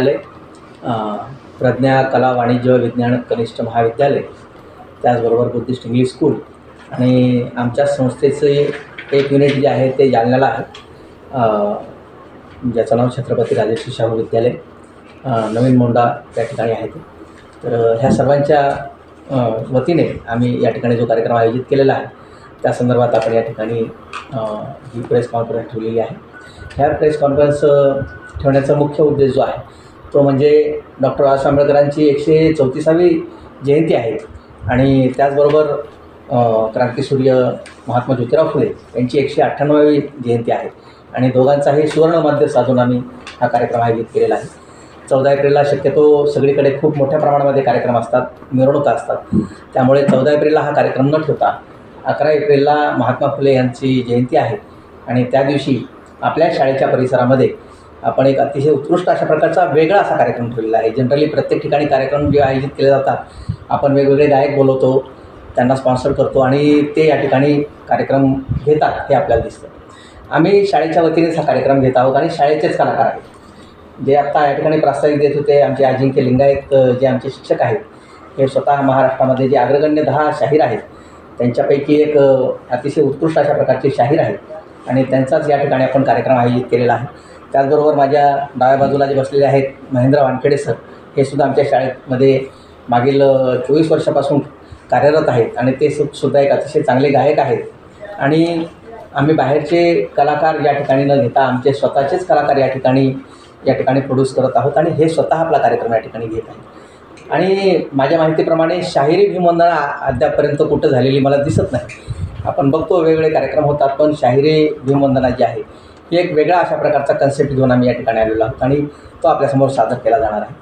महाविद्यालय प्रज्ञा कला वाणिज्य विज्ञान कनिष्ठ महाविद्यालय त्याचबरोबर बुद्धिस्ट इंग्लिश स्कूल आणि आमच्या संस्थेचे एक युनिट जे आहे ते जालन्याला आहे. ज्याचं नाव छत्रपती राजर्षी शाहू विद्यालय नवीन मोंडा त्या ठिकाणी आहे ते. तर ह्या सर्वांच्या वतीने आम्ही या ठिकाणी जो कार्यक्रम आयोजित केलेला आहे त्या संदर्भात आपण या ठिकाणी ही प्रेस कॉन्फरन्स ठेवलेली आहे. ह्या प्रेस कॉन्फरन्स ठेवण्याचा मुख्य उद्देश जो आहे तो म्हणजे डॉक्टर बाबासाहेब आंबेडकरांची एकशे चौतीसावी जयंती आहे. आणि त्याचबरोबर क्रांतीसूर्य महात्मा ज्योतिराव फुले यांची एकशे अठ्ठ्याण्णवावी जयंती आहे. आणि दोघांचाही सुवर्णमाध्य साधून आम्ही हा कार्यक्रम आयोजित केलेला आहे. चौदा एप्रिलला शक्यतो सगळीकडे खूप मोठ्या प्रमाणामध्ये कार्यक्रम असतात मिरवणुका असतात. त्यामुळे चौदा एप्रिलला हा कार्यक्रम न ठेवता अकरा एप्रिलला महात्मा फुले यांची जयंती आहे. आणि त्या दिवशी आपल्या शाळेच्या परिसरामध्ये आपण एक अतिशय उत्कृष्ट अशा प्रकारचा वेगळा असा कार्यक्रम ठेवलेला आहे. जनरली प्रत्येक ठिकाणी कार्यक्रम जे आयोजित केले जातात आपण वेगवेगळे गायक बोलवतो त्यांना स्पॉन्सर करतो आणि ते या ठिकाणी कार्यक्रम घेतात हे आपल्याला दिसतं. आम्ही शाळेच्या वतीनेच हा कार्यक्रम घेत आहोत आणि शाळेचेच कलाकार आहेत. जे आत्ता या ठिकाणी प्रास्ताविक देत होते आमचे अजिंक्य लिंगायत जे आमचे शिक्षक आहेत हे स्वतः महाराष्ट्रामध्ये जे अग्रगण्य दहा शाहीर आहेत त्यांच्यापैकी एक अतिशय उत्कृष्ट अशा प्रकारचे शाहीर आहेत. आणि त्यांचाच या ठिकाणी आपण कार्यक्रम आयोजित केलेला आहे. त्याचबरोबर माझ्या डाव्या बाजूला जे बसलेले आहेत महेंद्र वानखेडे सर हे सुद्धा आमच्या शाळेमध्ये मागील चोवीस वर्षापासून कार्यरत आहेत आणि ते सु सुद्धा एक अतिशय चांगले गायक आहेत. आणि आम्ही बाहेरचे कलाकार या ठिकाणी न घेता आमचे स्वतःचेच कलाकार या ठिकाणी या ठिकाणी प्रोड्यूस करत आहोत आणि हे स्वतः आपला कार्यक्रम या ठिकाणी घेत आहे आणि माझ्या माहितीप्रमाणे शाहिरी भीमवंदना अद्यापपर्यंत कुठं झालेली मला दिसत नाही. आपण बघतो वेगवेगळे कार्यक्रम होतात पण शाहिरी भीमवंदना जी आहे एक वेगळा अशा प्रकारचा कन्सेप्ट घेऊन आम्ही या ठिकाणी आलेलो आहोत आणि तो आपल्यासमोर सादर केला जाणार आहे.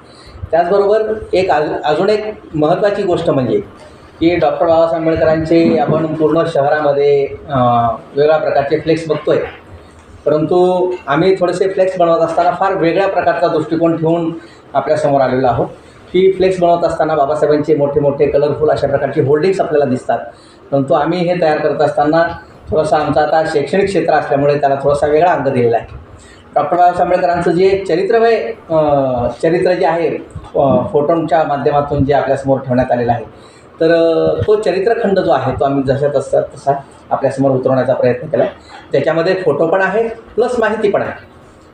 त्याचबरोबर एक अजून अजून एक महत्त्वाची गोष्ट म्हणजे की डॉक्टर बाबासाहेब आंबेडकरांचे आपण पूर्ण शहरामध्ये वेगळ्या प्रकारचे फ्लेक्स बघतो आहे परंतु आम्ही थोडेसे फ्लेक्स बनवत असताना फार वेगळ्या प्रकारचा दृष्टिकोन ठेवून आपल्यासमोर आलेलो आहोत. की फ्लेक्स बनवत असताना बाबासाहेबांचे मोठे मोठे कलरफुल अशा प्रकारचे होल्डिंग्स आपल्याला दिसतात. परंतु आम्ही हे तयार करत असताना थोडासा आमचा आता शैक्षणिक क्षेत्र असल्यामुळे त्याला थोडासा वेगळा अंग दिलेला आहे. डॉक्टर बाबासाहेब आंबेडकरांचं जे चरित्रमय चरित्र जे आहे फोटोंच्या माध्यमातून जे आपल्यासमोर ठेवण्यात आलेलं आहे तर तो चरित्रखंड जो आहे तो आम्ही जशा तसा तसा आपल्यासमोर उतरवण्याचा प्रयत्न केला. आहे त्याच्यामध्ये फोटो पण आहे प्लस माहिती पण आहे.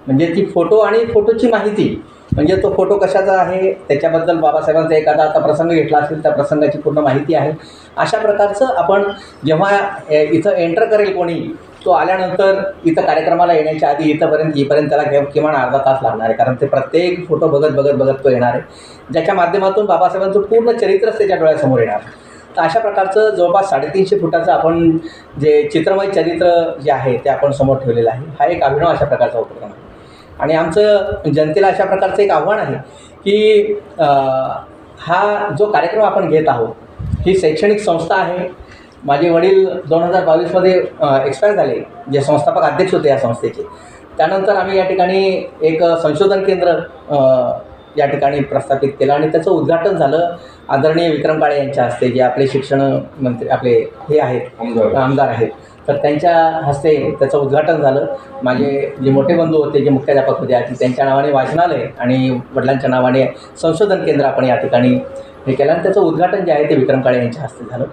म्हणजे ती फोटो आणि फोटोची माहिती म्हणजे तो फोटो कशाचा आहे त्याच्याबद्दल बाबासाहेबांचा एखादा आता प्रसंग घेतला असेल त्या प्रसंगाची पूर्ण माहिती आहे. अशा प्रकारचं आपण जेव्हा ए, इथं एंटर करेल कोणी तो आल्यानंतर इथं कार्यक्रमाला येण्याच्या आधी इथंपर्यंत येईपर्यंत त्याला किमान अर्धा तास लागणार आहे. कारण ते प्रत्येक फोटो बघत बघत बघत तो येणार आहे. ज्याच्या माध्यमातून बाबासाहेबांचं पूर्ण चरित्रच त्याच्या डोळ्यासमोर येणार. तर अशा प्रकारचं जवळपास साडेतीनशे फुटाचं आपण जे चित्रमय चरित्र जे आहे ते आपण समोर ठेवलेलं आहे. हा एक अभिनव अशा प्रकारचा उपक्रम आहे. आणि आमचं जनतेला अशा प्रकारचं एक आव्हान आहे की हा जो कार्यक्रम आपण घेत आहोत ही शैक्षणिक संस्था आहे. माझे वडील दोन हजार बावीसमध्ये एक्सपायर झाले. जे संस्थापक अध्यक्ष होते या संस्थेचे. त्यानंतर आम्ही या ठिकाणी एक संशोधन केंद्र या ठिकाणी प्रस्थापित केलं आणि त्याचं उद्घाटन झालं आदरणीय विक्रम काळे यांच्या हस्ते जे आपले शिक्षण मंत्री आपले हे आहेत आमदार आहेत. तर त्यांच्या हस्ते त्याचं उद्घाटन झालं. माझे जे मोठे बंधू होते जे मुख्याध्यापक होते आधी त्यांच्या नावाने वाचनालय आणि वडिलांच्या नावाने संशोधन केंद्र आपण या ठिकाणी हे केलं. आणि त्याचं उद्घाटन जे आहे ते विक्रम काळे यांच्या हस्ते झालं.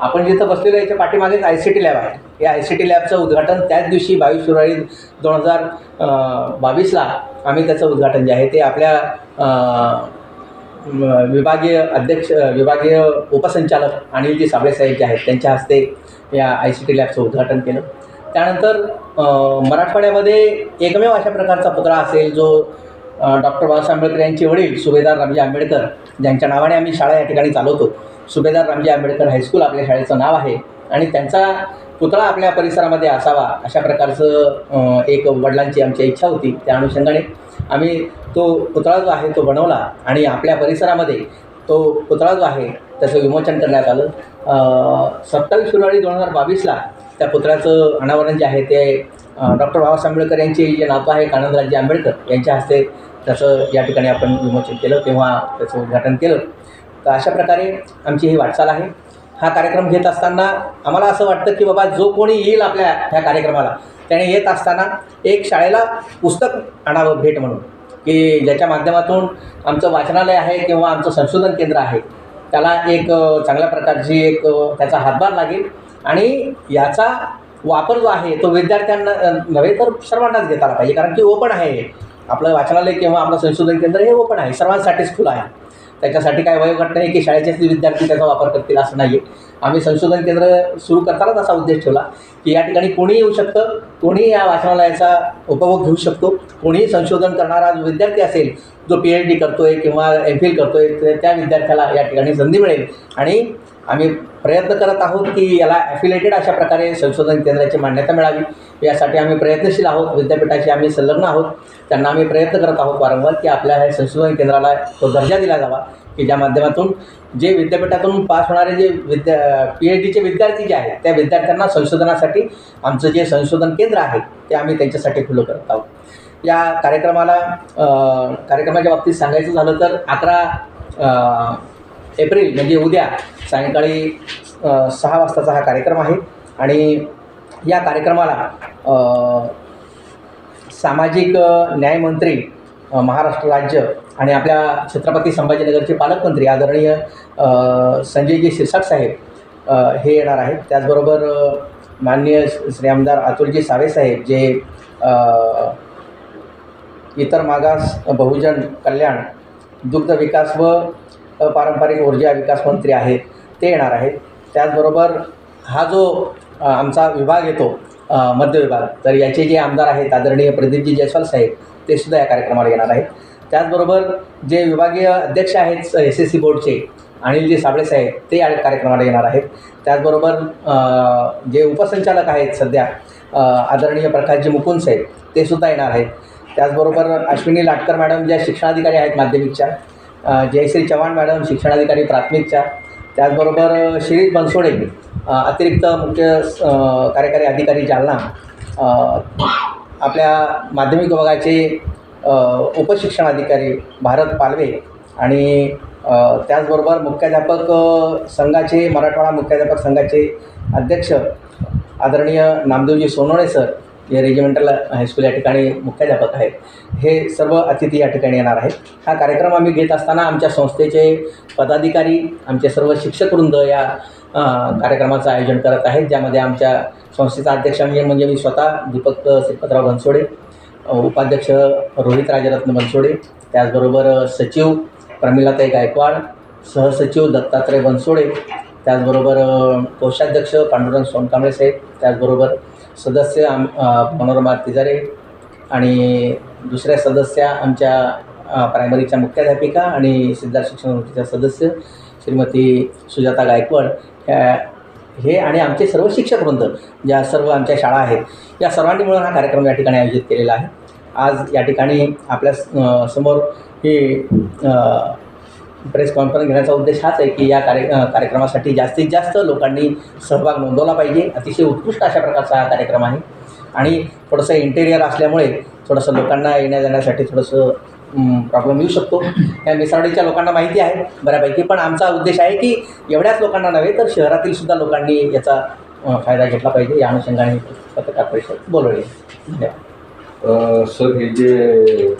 आपण जिथं बसलेलो याच्या पाठीमागेच आय सी टी लॅब आहे. या आय सी टी लॅबचं उद्घाटन त्याच दिवशी बावीस फेब्रुवारी दोन हजार बावीसला आम्ही त्याचं उद्घाटन जे आहे ते आपल्या विभागीय अध्यक्ष विभागीय उपसंचालक अनिलजी साबळे साहेब जे आहेत त्यांच्या हस्ते या आय सी टी लॅबचं उद्घाटन केलं. त्यानंतर मराठवाड्यामध्ये एकमेव अशा प्रकारचा पुतळा असेल जो डॉक्टर बाबासाहेब आंबेडकर यांचे वडील सुभेदार रामजी आंबेडकर ज्यांच्या नावाने आम्ही शाळा या ठिकाणी चालवतो. सुभेदार रामजी आंबेडकर हायस्कूल आपल्या शाळेचं नाव आहे आणि त्यांचा पुतळा आपल्या परिसरामध्ये असावा अशा प्रकारचं एक वडिलांची आमची इच्छा होती त्या अनुषंगाने. आम्ही तो पुतळा जो आहे तो बनवला आणि आपल्या परिसरामध्ये तो पुतळा जो आहे त्याचं विमोचन करण्यात आलं. सत्तावीस फेब्रुवारी दोन हजार बावीसला त्या पुतळ्याचं अनावरण जे आहे ते डॉक्टर बाबासाहेब आंबेडकर यांचे जे नातं आहे आनंदराजे आंबेडकर यांच्या हस्ते त्याचं या ठिकाणी आपण विमोचन केलं तेव्हा त्याचं उद्घाटन केलं. तर अशा प्रकारे आमची ही वाटचाल आहे. हा कार्यक्रम घेत असताना आम्हाला असं वाटतं की बाबा जो कोणी येईल आपल्या ह्या कार्यक्रमाला त्याने येत असताना एक शाळेला पुस्तक आणावं भेट म्हणून की ज्याच्या माध्यमातून आमचं वाचनालय आहे किंवा आमचं संशोधन केंद्र आहे त्याला एक चांगल्या प्रकारची एक त्याचा हातभार लागेल आणि याचा वापर जो आहे तो विद्यार्थ्यांना नव्हे तर सर्वांनाच घेता आला पाहिजे कारण की ओपन आहे हे. आपलं वाचनालय किंवा आपलं संशोधन केंद्र हे ओपन आहे सर्वांसाठीच खुलं आहे त्याच्यासाठी काय वयोगट नाही की शाळेचेच विद्यार्थी त्याचा वापर करतील असं नाही आहे आम्ही संशोधन केंद्र सुरू करतानाच असा उद्देश ठेवला की या ठिकाणी कोणीही येऊ शकतं कोणीही या वाचनालयाचा उपभोग घेऊ शकतो कोणीही संशोधन करणारा जो विद्यार्थी असेल जो पी एच डी करतो आहे किंवा एम फिल करतो आहे त्या विद्यार्थ्याला या ठिकाणी संधी मिळेल. आणि आम्ही प्रयत्न करत आहोत की याला ॲफिलेटेड अशा प्रकारे संशोधन केंद्राची मान्यता मिळावी. यासाठी आम्ही प्रयत्नशील आहोत. विद्यापीठाशी आम्ही संलग्न आहोत. त्यांना आम्ही प्रयत्न करत आहोत वारंवार की आपल्या ह्या संशोधन केंद्राला तो दर्जा दिला जावा की ज्या माध्यमातून जे विद्यापीठातून पास होणारे जे विद्या पी एच डीचे विद्यार्थी जे आहेत त्या विद्यार्थ्यांना संशोधनासाठी आमचं जे संशोधन केंद्र आहे ते आम्ही त्यांच्यासाठी खुलं करत आहोत. या कार्यक्रमाला कार्यक्रमाच्या बाबतीत सांगायचं झालं तर अकरा एप्रिल म्हणजे उद्या सायंकाळी सहा वाजताचा हा कार्यक्रम आहे. आणि या कार्यक्रमाला सामाजिक न्यायमंत्री महाराष्ट्र राज्य आणि आपल्या छत्रपती संभाजीनगरचे पालकमंत्री आदरणीय संजयजी शिरसाट साहेब हे येणार आहेत. त्याचबरोबर माननीय श्री आमदार अतुलजी सावे साहेब जे इतर मागास बहुजन कल्याण दुग्ध विकास व पारंपरिक ऊर्जा विकास मंत्री आहेत ते येणार आहेत. त्याचबरोबर हा जो आमचा विभाग येतो मध्य विभाग तर याचे जे आमदार आहेत आदरणीय प्रदीपजी जयस्वाल साहेब ते सुद्धा या कार्यक्रमाला येणार आहेत. त्याचबरोबर जे विभागीय अध्यक्ष आहेत एस एस सी बोर्डचे अनिलजी साबळे साहेब ते या कार्यक्रमाला येणार आहेत. त्याचबरोबर जे उपसंचालक आहेत सध्या आदरणीय प्रकाशजी मुकुंद साहेब ते सुद्धा येणार आहेत. त्याचबरोबर अश्विनी लाटकर मॅडम ज्या शिक्षणाधिकारी आहेत माध्यमिकच्या जयश्री चव्हाण मॅडम शिक्षणाधिकारी प्राथमिकच्या. त्याचबरोबर शिरीष बनसोडे अतिरिक्त मुख्य कार्यकारी अधिकारी जालना. आपल्या माध्यमिक विभागाचे उपशिक्षणाधिकारी भारत पालवे आणि त्याचबरोबर मुख्याध्यापक संघाचे मराठवाडा मुख्याध्यापक संघाचे अध्यक्ष आदरणीय नामदेवजी सोनवणे सर. जे रेजिमेंटल हायस्कूल या ठिकाणी मुख्याध्यापक आहेत. हे सर्व अतिथी या ठिकाणी येणार आहेत. हा कार्यक्रम आम्ही घेत असताना आमच्या संस्थेचे पदाधिकारी आमचे सर्व शिक्षकवृंद या कार्यक्रमाचं आयोजन करत आहेत. ज्यामध्ये आमच्या संस्थेचा अध्यक्ष म्हणजे म्हणजे मी स्वतः दीपक श्रीपतराव बनसोडे उपाध्यक्ष रोहित राजरत्न बनसोडे त्याचबरोबर सचिव प्रमिलाताई गायकवाड सहसचिव दत्तात्रय बनसोडे त्याचबरोबर कोषाध्यक्ष पांडुरंग सोनकांबळे साहेब त्याचबरोबर सदस्य आम मनोरमा तिजारे आणि दुसऱ्या सदस्या आमच्या प्रायमरीच्या मुख्याध्यापिका आणि सिद्धार्थ शिक्षण समितीच्या सदस्य श्रीमती सुजाता गायकवाड. ह्या हे आणि आमचे सर्व शिक्षकवृंद ज्या सर्व आमच्या शाळा आहेत या सर्वांनी मिळून हा कार्यक्रम या ठिकाणी आयोजित केलेला आहे. आज या ठिकाणी आपल्यासमोर ही प्रेस कॉन्फरन्स घेण्याचा उद्देश हाच आहे की या कार्य कार्यक्रमासाठी जास्तीत जास्त लोकांनी सहभाग नोंदवला पाहिजे. अतिशय उत्कृष्ट अशा प्रकारचा हा कार्यक्रम आहे. आणि थोडंसं इंटेरियर असल्यामुळे थोडंसं लोकांना येण्या जाण्यासाठी थोडंसं प्रॉब्लेम येऊ शकतो. या मिसावडीच्या लोकांना माहिती आहे बऱ्यापैकी. पण आमचा उद्देश आहे की एवढ्याच लोकांना नव्हे तर शहरातील सुद्धा लोकांनी याचा फायदा घेतला पाहिजे. या अनुषंगाने पत्रकार परिषद बोलवली. धन्यवाद. सर हे जे